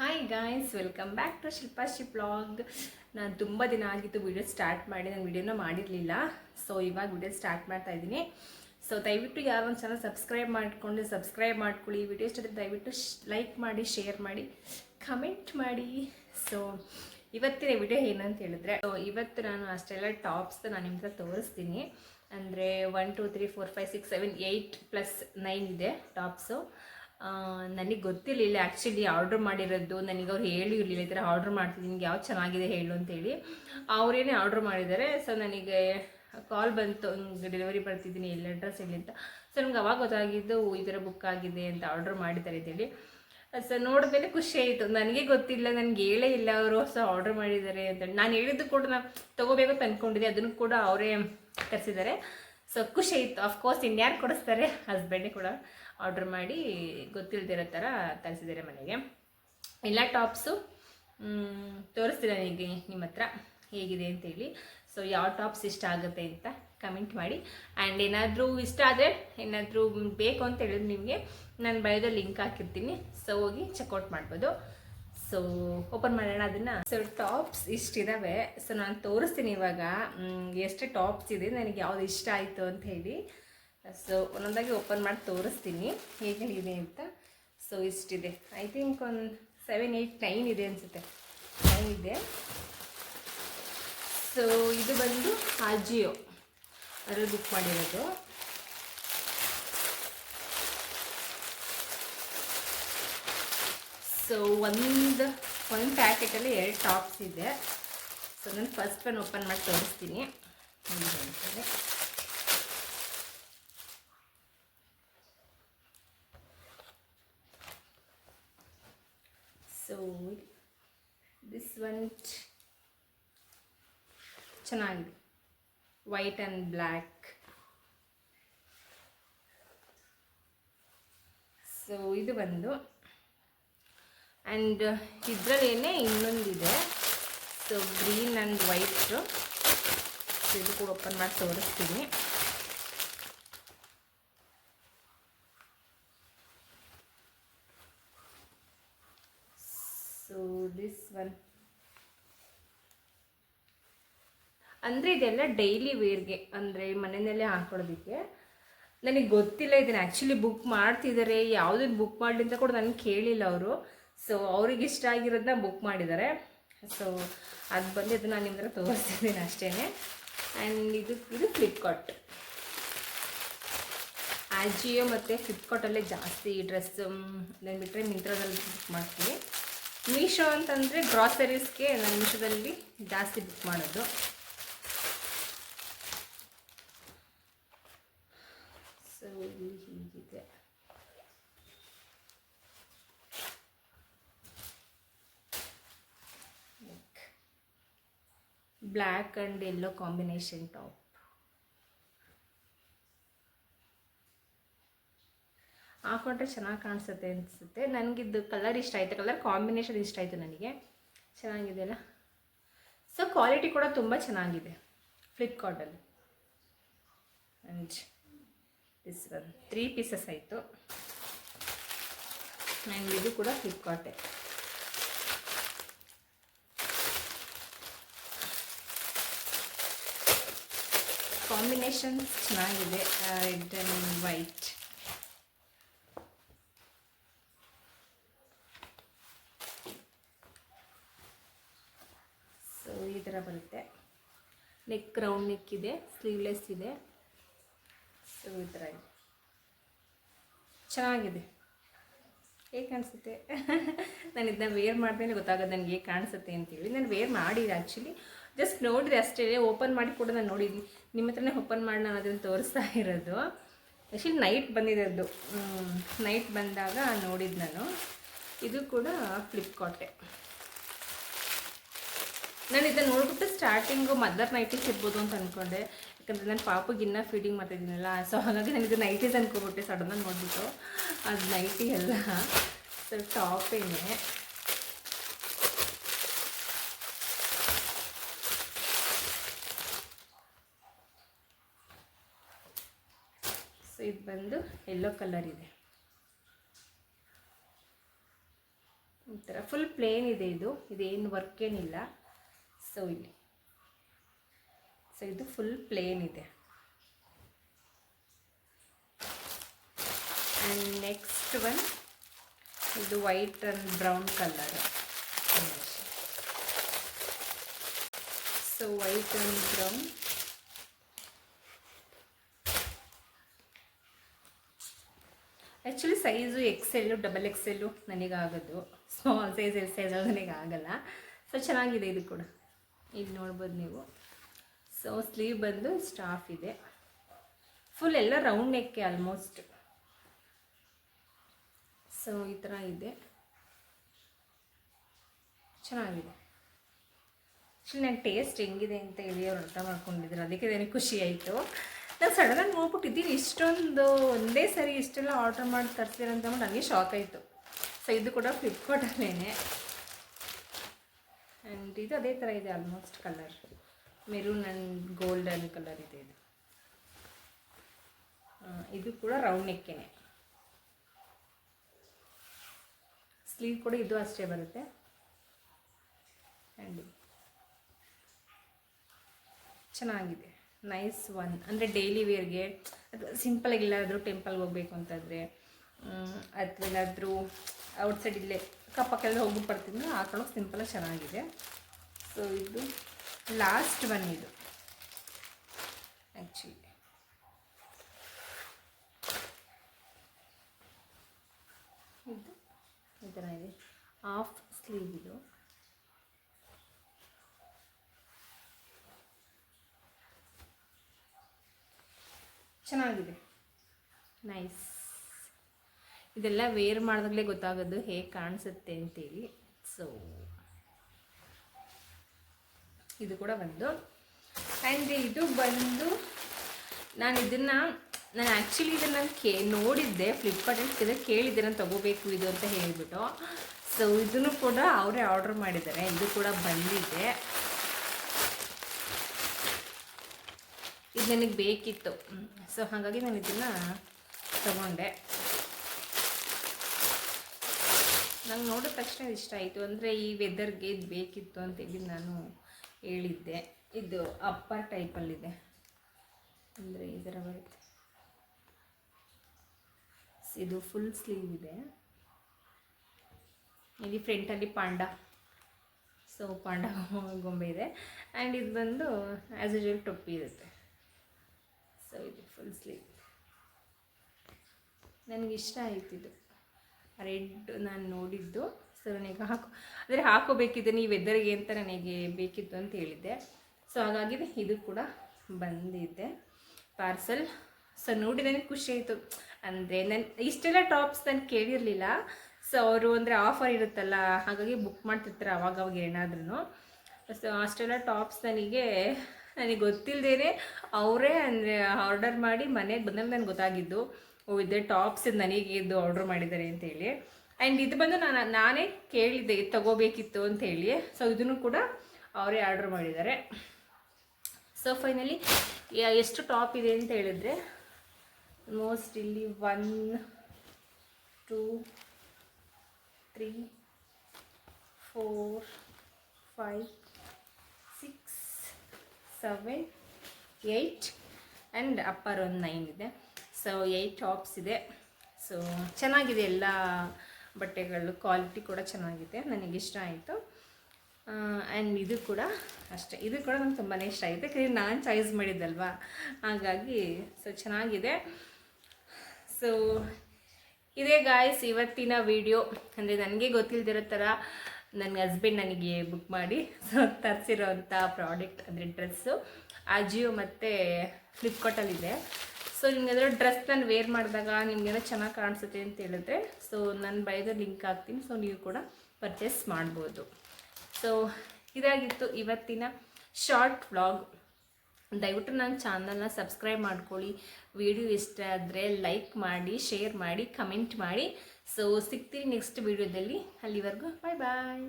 Hi guys welcome back to ಶಿಲ್ಪಾಶಿ blog ನಾನು ತುಂಬ ದಿನ ಆಗಿತ್ತು ವಿಡಿಯೋ ಸ್ಟಾರ್ಟ್ ಮಾಡಿ, ನಾನು ವಿಡಿಯೋನ ಮಾಡಿರಲಿಲ್ಲ. ಸೊ ಇವಾಗ ವಿಡಿಯೋ ಸ್ಟಾರ್ಟ್ ಮಾಡ್ತಾ ಇದ್ದೀನಿ. ಸೊ ದಯವಿಟ್ಟು ಯಾರೊಂದು ಚಾನಲ್ ಸಬ್ಸ್ಕ್ರೈಬ್ ಮಾಡಿಕೊಂಡು ಸಬ್ಸ್ಕ್ರೈಬ್ ಮಾಡ್ಕೊಳ್ಳಿ. ವಿಡಿಯೋ ಇಷ್ಟ ಆದರೆ ದಯವಿಟ್ಟು ಲೈಕ್ ಮಾಡಿ ಶೇರ್ ಮಾಡಿ ಕಮೆಂಟ್ ಮಾಡಿ. ಸೊ ಇವತ್ತಿನ ವಿಡಿಯೋ ಏನಂತ ಹೇಳಿದ್ರೆ ಸೊ ಇವತ್ತು ನಾನು ಅಷ್ಟೆಲ್ಲ ಟಾಪ್ಸ್ ನಾನು ನಿಮ್ಮ ಹತ್ರ ತೋರಿಸ್ತೀನಿ. ಅಂದರೆ one two three four five six seven eight plus nine ಇದೆ ಟಾಪ್ಸು ನನಗೆ ಗೊತ್ತಿರಲಿಲ್ಲ. ಆ್ಯಕ್ಚುಲಿ ಆರ್ಡ್ರ್ ಮಾಡಿರೋದು ನನಗೆ ಅವ್ರು ಹೇಳಿರಲಿಲ್ಲ ಈ ಥರ ಆರ್ಡ್ರ್ ಮಾಡ್ತಿದ್ದೀನಿ. ನಿಮ್ಗೆ ಯಾವ್ದು ಚೆನ್ನಾಗಿದೆ ಹೇಳು ಅಂತೇಳಿ ಅವರೇನೇ ಆರ್ಡ್ರ್ ಮಾಡಿದ್ದಾರೆ ಸೊ ನನಗೆ ಕಾಲ್ ಬಂತು. ಡೆಲಿವರಿ ಬರ್ತಿದ್ದೀನಿ. ಎಲ್ಲ ಅಡ್ರೆಸ್ ಹೇಳಿ ಅಂತ. ಸೊ ನಮ್ಗೆ ಅವಾಗ ಗೊತ್ತಾಗಿದ್ದು ಈ ಥರ ಬುಕ್ ಆಗಿದೆ ಅಂತ ಆರ್ಡ್ರ್ ಮಾಡಿದ್ದಾರೆ ಅಂತೇಳಿ. ಸೊ ನೋಡಿದ್ಮೇಲೆ ಖುಷಿ ಆಯಿತು. ನನಗೆ ಗೊತ್ತಿಲ್ಲ. ನನಗೆ ಹೇಳೇ ಇಲ್ಲ ಅವರು. ಹೊಸ ಆರ್ಡ್ರ್ ಮಾಡಿದ್ದಾರೆ ಅಂತ. ನಾನು ಹೇಳಿದ್ದು ಕೂಡ ನಾನು ತೊಗೋಬೇಕು ಅಂತ ಅಂದ್ಕೊಂಡಿದ್ದೆ ಅದನ್ನು ಕೂಡ ಅವರೇ ತರಿಸಿದ್ದಾರೆ ಸೊ ಖುಷಿ ಇತ್ತು. ಅಫ್ಕೋರ್ಸ್ ಇನ್ಯಾರು ಕೊಡಿಸ್ತಾರೆ? ಹಸ್ಬೆಂಡೇ ಕೂಡ ಆರ್ಡ್ರ್ ಮಾಡಿ ಗೊತ್ತಿಲ್ದಿರೋ ಥರ ತರಿಸಿದ್ದಾರೆ ಮನೆಗೆ. ಎಲ್ಲ ಟಾಪ್ಸು ತೋರಿಸ್ತೀರ ನಿಮಗೆ ನಿಮ್ಮ ಹತ್ರ? ಹೇಗಿದೆ ಅಂತೇಳಿ ಸೊ ಯಾವ ಟಾಪ್ಸ್ ಇಷ್ಟ ಆಗುತ್ತೆ ಅಂತ ಕಮೆಂಟ್ ಮಾಡಿ. ಆ್ಯಂಡ್ ಏನಾದರೂ ಇಷ್ಟ ಆದರೆ, ಏನಾದರೂ ಬೇಕು ಅಂತ ಹೇಳಿದ್ರೆ ನಿಮಗೆ, ನಾನು ಬಯೋದ ಲಿಂಕ್ ಹಾಕಿರ್ತೀನಿ. ಸೊ ಹೋಗಿ ಚೆಕ್ಔಟ್ ಮಾಡ್ಬೋದು. ಸೊ ಓಪನ್ ಮಾಡೋಣ ಅದನ್ನು. So tops ಇಷ್ಟಿದಾವೆ. ಸೊ ನಾನು ತೋರಿಸ್ತೀನಿ ಇವಾಗ. ಎಷ್ಟು ಟಾಪ್ಸ್ ಇದೆ, ನನಗೆ ಯಾವ್ದು ಇಷ್ಟ ಆಯಿತು ಅಂತ ಹೇಳಿ. ಸೊ ಒಂದೊಂದಾಗಿ ಓಪನ್ ಮಾಡಿ ತೋರಿಸ್ತೀನಿ. ಹೇಗಿದೆ ಅಂತ. ಸೊ ಇಷ್ಟಿದೆ. ಐ ಥಿಂಕ್ ಒಂದು ಸೆವೆನ್ ಏಯ್ಟ್ ನೈನ್ ಇದೆ ಅನಿಸುತ್ತೆ. ನೈನ್ ಇದೆ. ಸೊ ಇದು ಬಂದು ಆಜಿಯೋ ಅದರಲ್ಲಿ ಬುಕ್ ಮಾಡಿರೋದು. ಸೊ ಒಂದು ಒಂದು ಪ್ಯಾಕೆಟಲ್ಲಿ ಎರಡು ಟಾಪ್ಸ್ ಇದೆ. ಸೊ ನಾನು ಫಸ್ಟ್ ಒನ್ ಓಪನ್ ಮಾಡಿ ತೋರಿಸ್ತೀನಿ. ಸೊ ದಿಸ್ ಒನ್ ಚೆನ್ನಾಗಿದೆ. ವೈಟ್ ಆ್ಯಂಡ್ ಬ್ಲ್ಯಾಕ್ ಸೊ ಇದು ಬಂದು ಆ್ಯಂಡ್ ಇದರಲ್ಲೇನೆ ಇನ್ನೊಂದಿದೆ. ಸೊ ಗ್ರೀನ್ ಆ್ಯಂಡ್ ವೈಟು ಇದು ಕೂಡ ಓಪನ್ ಮಾಡಿ ತೋರಿಸ್ತೀನಿ. ಸೊ ದಿಸ್ ಒನ್ ಅಂದರೆ ಇದೆಲ್ಲ ಡೈಲಿ ವೇರ್ಗೆ ಅಂದರೆ ಮನೆಯಲ್ಲೇ ಹಾಕೊಳ್ಳೋದಕ್ಕೆ. ನನಗೆ ಗೊತ್ತಿಲ್ಲ ಇದನ್ನು ಆ್ಯಕ್ಚುಲಿ ಬುಕ್ ಮಾಡ್ತಿದ್ದಾರೆ ಯಾವುದನ್ನು ಬುಕ್ ಮಾಡಲಿ ಅಂತ ಕೂಡ ನನಗೆ ಕೇಳಿಲ್ಲ ಅವರು. ಸೊ ಅವ್ರಿಗೆ ಇಷ್ಟ ಆಗಿರೋದನ್ನ ಬುಕ್ ಮಾಡಿದ್ದಾರೆ. ಸೊ ಅದು ಬಂದು ಇದನ್ನು ನಾನು ಹತ್ರ ತೋರಿಸ್ತಿದ್ದೀನಿ ಅಷ್ಟೇ ಆ್ಯಂಡ್ ಇದು ಇದು ಫ್ಲಿಪ್ಕಾರ್ಟ್ ಆಜಿಯೋ ಮತ್ತು ಫ್ಲಿಪ್ಕಾರ್ಟಲ್ಲೇ ಜಾಸ್ತಿ ಡ್ರೆಸ್ ನಾನು ಬಿಟ್ಟರೆ ಮಿಂತ್ರದಲ್ಲಿ ಬುಕ್ ಮಾಡ್ತೀನಿ. ಮೀಶೋ ಅಂತಂದರೆ ಗ್ರಾಸರೀಸ್ಗೆ ನಾನು ಮೀಶೋದಲ್ಲಿ ಜಾಸ್ತಿ ಬುಕ್ ಮಾಡೋದು. ಸೊ ಇಲ್ಲಿ ಹೀಗಿದೆ. Black and yellow combination top. ಹಾಕೊಂಡ್ರೆ ಚೆನ್ನಾಗಿ ಕಾಣಿಸುತ್ತೆ ಅನಿಸುತ್ತೆ. ನನಗಿದ್ದು ಕಲರ್ ಇಷ್ಟ ಆಯಿತು. ಕಲರ್ ಕಾಂಬಿನೇಷನ್ ಇಷ್ಟ ಆಯಿತು ನನಗೆ. ಚೆನ್ನಾಗಿದೆ ಅಲ್ಲ ಸೊ ಕ್ವಾಲಿಟಿ ಕೂಡ ತುಂಬ ಚೆನ್ನಾಗಿದೆ ಫ್ಲಿಪ್ಕಾರ್ಟಲ್ಲಿ ಅಂಡ್ ದಿಸ್ ತ್ರೀ ಪೀಸಸ್ ಆಯಿತು. ನನಗಿದು ಕೂಡ ಫ್ಲಿಪ್ಕಾರ್ಟೇ ಕಾಂಬಿನೇಷನ್ ಚೆನ್ನಾಗಿದೆ ರೆಡ್ ಆ್ಯಂಡ್ ವೈಟ್. ಸೊ ಈ ಥರ ಬರುತ್ತೆ. ನೆಕ್ ರೌಂಡ್ ನೆಕ್ ಇದೆ ಸ್ಲೀವ್ಲೆಸ್ ಇದೆ. ಸೊ ಈ ಥರ ಇದೆ. ಚೆನ್ನಾಗಿದೆ. ಹೇಗೆ ಕಾಣಿಸುತ್ತೆ? ನಾನು ಇದನ್ನ ವೇರ್ ಮಾಡಿದ್ಮೇಲೆ ಗೊತ್ತಾಗೋದು ನನಗೆ ಹೇಗೆ ಕಾಣಿಸುತ್ತೆ ಅಂತೇಳಿ. ನಾನು ವೇರ್ ಮಾಡಿದೆ ಆ್ಯಕ್ಚುಲಿ ಜಸ್ಟ್ ನೋಡಿದೆ ಅಷ್ಟೇ ಓಪನ್ ಮಾಡಿ ಕೂಡ ನಾನು ನೋಡಿದ್ದೀನಿ. ನಿಮ್ಮ ಹತ್ರನೇ ಓಪನ್ ಮಾಡಿ, ನಾನು ಅದನ್ನು ತೋರಿಸ್ತಾ ಇರೋದು. ಆ್ಯಕ್ಚುಲಿ ನೈಟ್ ಬಂದಿರೋದು ನೈಟ್ ಬಂದಾಗ ನೋಡಿದ್ದು ನಾನು. ಇದು ಕೂಡ ಫ್ಲಿಪ್ಕಾರ್ಟೆ ನಾನು ಇದನ್ನು ನೋಡ್ಬಿಟ್ಟು ಸ್ಟಾರ್ಟಿಂಗು ಮದರ್ ನೈಟೀಸ್ ಇರ್ಬೋದು ಅಂತ ಅಂದ್ಕೊಂಡೆ ಯಾಕಂದರೆ ನಾನು ಪಾಪಗೆ ಇನ್ನೂ ಫೀಡಿಂಗ್ ಮಾಡ್ತಿದ್ದೀನಲ್ಲ ಸೊ ಹಾಗಾಗಿ ನಾನು ಇದು ನೈಟೀಸ್ ಅಂದ್ಕೊಬಿಟ್ಟೆ ಸಡನ್ನಾಗಿ ನೋಡಿಬಿಟ್ಟು. ಅದು ನೈಟಿ ಎಲ್ಲ ಸೊ ಟಾಪೇನೆ ಸೊ ಇದು ಬಂದು ಯೆಲ್ಲೋ ಕಲರ್ ಇದೆ. ಈ ಫುಲ್ ಪ್ಲೇನ್ ಇದೆ ಇದು. ಇದೇನು ವರ್ಕ್ ಏನಿಲ್ಲ. ಸೊ ಇಲ್ಲಿ. ಸೊ ಇದು ಫುಲ್ ಪ್ಲೇನ್ ಇದೆ. ಆ್ಯಂಡ್ ನೆಕ್ಸ್ಟ್ ಒನ್ ಇದು white and brown colour so white and brown actually size XL double XL ನನಗಾಗೋದು. Small size L size ನನಗೆ ಆಗಲ್ಲ ಸೊ ಚೆನ್ನಾಗಿದೆ ಇದು ಕೂಡ. ಇಲ್ಲಿ ನೋಡ್ಬೋದು ನೀವು. ಸೊ ಸ್ಲೀವ್ ಬಂದು ಸ್ಟಾಫ್ ಇದೆ. ಫುಲ್ ಎಲ್ಲ ರೌಂಡ್ ನೆಕ್ಕೆ ಆಲ್ಮೋಸ್ಟ್ ಸೊ ಈ ಥರ ಇದೆ. ಚೆನ್ನಾಗಿದೆ. ಆ್ಯಕ್ಚುಲಿ ನನಗೆ ಟೇಸ್ಟ್ ಹೆಂಗಿದೆ ಅಂತ ಹೇಳಿ ಅವ್ರು ಅರ್ಥ ಮಾಡ್ಕೊಂಡಿದ್ರು. ಅದಕ್ಕೆ ನನಗೆ ಖುಷಿ ಆಯಿತು. ನಾನು ಸಡನ್ನಾಗಿ ನೋಡ್ಬಿಟ್ಟಿದ್ದೀನಿ, ಇಷ್ಟೊಂದು ಒಂದೇ ಸರಿ ಇಷ್ಟೆಲ್ಲ ಆರ್ಡ್ರ್ ಮಾಡಿ ತರ್ತೀರ ಅಂತ ನನಗೆ ಶಾಕ್ ಆಯಿತು. ಸೊ ಇದು ಕೂಡ ಫ್ಲಿಪ್ಕಾರ್ಟಲ್ಲೇ ಆ್ಯಂಡ್ ಇದು ಅದೇ ಥರ ಇದೆ almost colour maroon and golden colour ಇದೆ ಇದು. ಇದು ಕೂಡ ರೌಂಡ್ ನೆಕ್ಕೇನೆ ಸ್ಲೀವ್ ಕೂಡ ಇದು ಅಷ್ಟೇ ಬರುತ್ತೆ. ಆ್ಯಂಡ್ ಚೆನ್ನಾಗಿದೆ. ನೈಸ್ ಒನ್ ಅಂದರೆ ಡೈಲಿ ವೇರ್ಗೆ ಅಥವಾ ಸಿಂಪಲಾಗಿ ಎಲ್ಲಾದರೂ ಟೆಂಪಲ್ಗೆ ಹೋಗ್ಬೇಕು ಅಂತಂದರೆ ಅಥವಾ ಎಲ್ಲಾದರೂ ಔಟ್ಸೈಡ್ ಇಲ್ಲೇ ಕಪ್ಪಕ್ಕೆಲ್ಲ ಹೋಗ್ಬಿಟ್ಟು ಬರ್ತೀನಿ ಹಾಕೊಳ್ಳೋಕೆ ಸಿಂಪಲಾಗಿ ಚೆನ್ನಾಗಿದೆ. ಸೊ ಇದು ಲಾಸ್ಟ್ ಒನ್ ಇದು. ಆ್ಯಕ್ಚುಲಿ ಇದು, ಈ ಥರ ಇದೆ. ಹಾಫ್ ಸ್ಲೀವ್ ಇದು. ಚೆನ್ನಾಗಿದೆ. ನೈಸ್ ಇದೆಲ್ಲ ವೇರ್ ಮಾಡಿದಾಗಲೇ ಗೊತ್ತಾಗೋದು ಹೇಗೆ ಕಾಣಿಸುತ್ತೆ ಅಂತೇಳಿ. ಸೊ ಇದು ಕೂಡ ಬಂದು. ಆ್ಯಂಡ್ ಇದು ಬಂದು ನಾನು ಇದನ್ನು, ನಾನು ಆ್ಯಕ್ಚುಲಿ ಇದನ್ನು ನಾನು ಕೇ, ನೋಡಿದ್ದೆ ಫ್ಲಿಪ್ಕಾರ್ಟಲ್ಲಿ ಇದನ್ನು ಕೇಳಿದ್ದೆ, ನಾನು ತೊಗೋಬೇಕು ಇದು ಅಂತ ಹೇಳಿಬಿಟ್ಟು. ಸೊ ಇದನ್ನು ಕೂಡ ಅವರೇ ಆರ್ಡ್ರ್ ಮಾಡಿದ್ದಾರೆ. ಇದು ಕೂಡ ಬಂದಿದೆ. ಇದು ನನಗೆ ಬೇಕಿತ್ತು ಸೊ ಹಾಗಾಗಿ ನಾನು ಇದನ್ನು ತಗೊಂಡೆ. ನಂಗೆ ನೋಡಿದ ತಕ್ಷಣ ಇಷ್ಟ ಆಯಿತು. ಅಂದರೆ ಈ ವೆದರ್ಗೆ ಇದು ಬೇಕಿತ್ತು ಅಂತೇಳಿ ನಾನು ಹೇಳಿದ್ದೆ. ಇದು ಅಪ್ಪರ್ ಟೈಪಲ್ಲಿದೆ ಅಂದರೆ ಈ ಥರ ಬರುತ್ತೆ ಇದು ಫುಲ್ ಸ್ಲೀವ್ ಇದೆ. ಇಲ್ಲಿ ಫ್ರಂಟಲ್ಲಿ ಪಾಂಡ. ಸೊ ಪಾಂಡ ಗೊಂಬೆ ಇದೆ. ಆ್ಯಂಡ್ ಇದು ಬಂದು ಆ್ಯಸ್ ಯೂಶುವಲ್ ಟೊಪ್ಪಿ ಇರುತ್ತೆ. ಸೊ ಇದು ಫುಲ್ ಸ್ಲೀವ್ ನನಗಿಷ್ಟ ಇಷ್ಟ ಆಯ್ತು ಇದು. ರೆಡ್ ನಾನು ನೋಡಿದ್ದು. ಸೊ ನನಗೆ ಹಾಕೋ, ಅಂದರೆ ಹಾಕೋಬೇಕಿದೆ ನೀವು ವೆದರ್ಗೆ ಅಂತ ನನಗೆ ಬೇಕಿತ್ತು ಅಂತ ಹೇಳಿದ್ದೆ. ಸೊ ಹಾಗಾಗಿ ಇದು ಕೂಡ ಬಂದಿದೆ ಪಾರ್ಸಲ್ ಸೊ ನೋಡಿ ನನಗೆ ಖುಷಿ ಆಯಿತು. ಅಂದರೆ ನನ್ನ ಇಷ್ಟೆಲ್ಲ ಟಾಪ್ಸ್ ನಾನು ಕೇಳಿರಲಿಲ್ಲ. ಸೊ ಅವರು ಅಂದರೆ ಆಫರ್ ಇರುತ್ತಲ್ಲ, ಹಾಗಾಗಿ ಬುಕ್ ಮಾಡ್ತಿರ್ತಾರೆ ಅವಾಗ ಅವಾಗ ಏನಾದ್ರೂ ಸೊ ಅಷ್ಟೆಲ್ಲ ಟಾಪ್ಸ್ ನನಗೆ ನನಗೆ ಗೊತ್ತಿಲ್ಲದೇನೆ ಅವರೇ ಅಂದರೆ ಆರ್ಡರ್ ಮಾಡಿ ಮನೆಗೆ ಬಂದಮೇಲೆ ನನಗೆ ಗೊತ್ತಾಗಿದ್ದು, ಓ, ಇದೆ ಟಾಪ್ಸ್ ನನಗೆ ಇದು ಆರ್ಡ್ರ್ ಮಾಡಿದ್ದಾರೆ ಅಂತೇಳಿ ಆ್ಯಂಡ್ ಇದು ಬಂದು ನಾನು, ನಾನೇ ಕೇಳಿದ್ದೆ, ಇದು ತಗೋಬೇಕಿತ್ತು ಅಂತೇಳಿ ಸೊ ಇದನ್ನು ಕೂಡ ಅವರೇ ಆರ್ಡ್ರ್ ಮಾಡಿದ್ದಾರೆ. ಸೊ ಫೈನಲಿ ಎಷ್ಟು ಟಾಪ್ ಇದೆ ಅಂತ ಹೇಳಿದ್ರೆ ಮೋಸ್ಟ್ ಇಲ್ಲಿ one two three four five seven eight and upper ಒಂದು ನೈನ್ ಇದೆ. ಸೊ ಏಯ್ಟ್ ಟಾಪ್ಸ್ ಇದೆ. ಸೊ ಚೆನ್ನಾಗಿದೆ ಎಲ್ಲ ಬಟ್ಟೆಗಳು. ಕ್ವಾಲಿಟಿ ಕೂಡ ಚೆನ್ನಾಗಿದೆ. ನನಗೆ ಇಷ್ಟ ಆಯಿತು. ಆ್ಯಂಡ್ ಇದು ಕೂಡ ಅಷ್ಟೇ. ಇದು ಕೂಡ ನಂಗೆ ತುಂಬಾ ಇಷ್ಟ ಆಯಿತು. ಯಾಕಂದರೆ ನಾನು ಚಾಯ್ಸ್ ಮಾಡಿದ್ದಲ್ವಾ? ಹಾಗಾಗಿ ಸೊ ಚೆನ್ನಾಗಿದೆ. ಸೊ ಇದೇ ಗಾಯ್ಸ್ ಇವತ್ತಿನ ವಿಡಿಯೋ ಅಂದರೆ ನನಗೆ ಗೊತ್ತಿಲ್ಲದಿರೋ ಥರ ನನ್ನ ಹಸ್ಬೆಂಡ್ ನನಗೆ ಬುಕ್ ಮಾಡಿ. ಸೊ ತರಿಸಿರೋಂಥ ಪ್ರಾಡಕ್ಟ್ ಅಂದರೆ ಡ್ರೆಸ್ಸು ಅಜಿಯೋ ಮತ್ತು ಫ್ಲಿಪ್ಕಾರ್ಟಲ್ಲಿದೆ ಸೊ ನಿಮ್ಗೆ ಡ್ರೆಸ್ ನಾನು ವೇರ್ ಮಾಡಿದಾಗ ನಿಮಗೇನೋ ಚೆನ್ನಾಗಿ ಕಾಣಿಸುತ್ತೆ ಅಂತ ಹೇಳಿದ್ರೆ ಸೊ ನನ್ನ ಬಯದ ಲಿಂಕ್ ಹಾಕ್ತೀನಿ. ಸೊ ನೀವು ಕೂಡ ಪರ್ಚೇಸ್ ಮಾಡ್ಬೋದು. ಸೊ ಇದಾಗಿತ್ತು ಇವತ್ತಿನ ಶಾರ್ಟ್ ವ್ಲಾಗ್ ದಯವಿಟ್ಟು ನನ್ನ ಚಾನಲ್ನ ಸಬ್ಸ್ಕ್ರೈಬ್ ಮಾಡ್ಕೊಳ್ಳಿ. ವಿಡಿಯೋ ಇಷ್ಟ ಆದರೆ ಲೈಕ್ ಮಾಡಿ ಶೇರ್ ಮಾಡಿ ಕಮೆಂಟ್ ಮಾಡಿ. ಸೊ ಸಿಗ್ತೀರಿ ನೆಕ್ಸ್ಟ್ ವೀಡಿಯೋದಲ್ಲಿ ಅಲ್ಲಿವರೆಗೂ ಬಾಯ್ ಬಾಯ್